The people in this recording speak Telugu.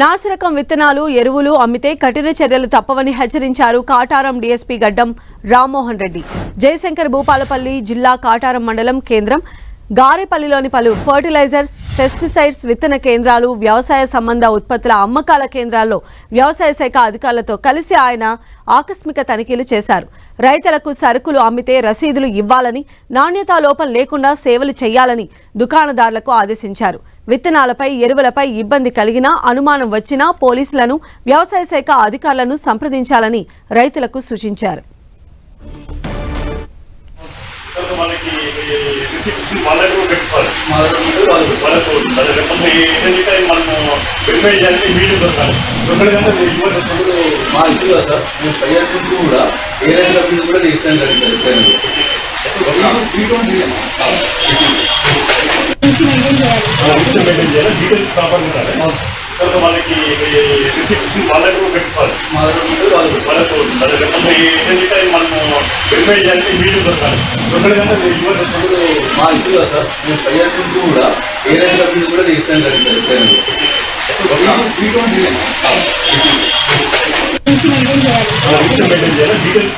నాసిరకం విత్తనాలు ఎరువులు అమ్మితే కఠిన చర్యలు తప్పవని హెచ్చరించారు కాటారం డీఎస్పీ గడ్డం రామ్మోహన్ రెడ్డి. జయశంకర్ భూపాలపల్లి జిల్లా కాటారం మండలం కేంద్రం గారేపల్లిలోని పలు ఫర్టిలైజర్స్ పెస్టిసైడ్స్ విత్తన కేంద్రాలు వ్యవసాయ సంబంధ ఉత్పత్తుల అమ్మకాల కేంద్రాల్లో వ్యవసాయ శాఖ అధికారులతో కలిసి ఆయన ఆకస్మిక తనిఖీలు చేశారు. రైతులకు సరుకులు అమ్మితే రసీదులు ఇవ్వాలని నాణ్యతా లోపం లేకుండా సేవలు చేయాలని దుకాణదారులకు ఆదేశించారు. విత్తనాలపై ఎరువులపై ఇబ్బంది కలిగినా అనుమానం వచ్చినా పోలీసులను వ్యవసాయ శాఖ అధికారులను సంప్రదించాలని రైతులకు సూచించారు. మనకి రిసిప్ట్స్ వాళ్ళకి పెట్టుకోవాలి మా దగ్గర ఉంటే వాళ్ళు వాళ్ళకు అదే లేకపోతే ఏంటంటే మనము వెరిఫై చేయాలంటే వీడియో దొరకాలి దొరకలేదంటే మీరు ఇవ్వాలి ఇప్పుడు మా కదా సార్ మేము ఇయర్స్ నుంచి కూడా ఏ మీద కూడా రిజిస్టర్ జరిగింది సార్ రిసిప్ట్ మెయింటైన్ చేయాలి. డీటెయిల్స్ ప్రాపర్ తర్వాత మనకి రిసిప్ట్స్ వాళ్ళకి కూడా పెట్టుకోవాలి. మా దగ్గర వాళ్ళు వాళ్ళకు ఏంటంటే మనము వెరిఫై చేయాలంటే వీడియో దొరకాలి దొరకలేదంటే మీరు ఇప్పుడు మా కదా సార్ మేము నుంచి కూడా ఏ రైతుల మీద కూడా రిజిస్టర్ సార్ మెయింటైన్ చేయాలి. డీటెయిల్స్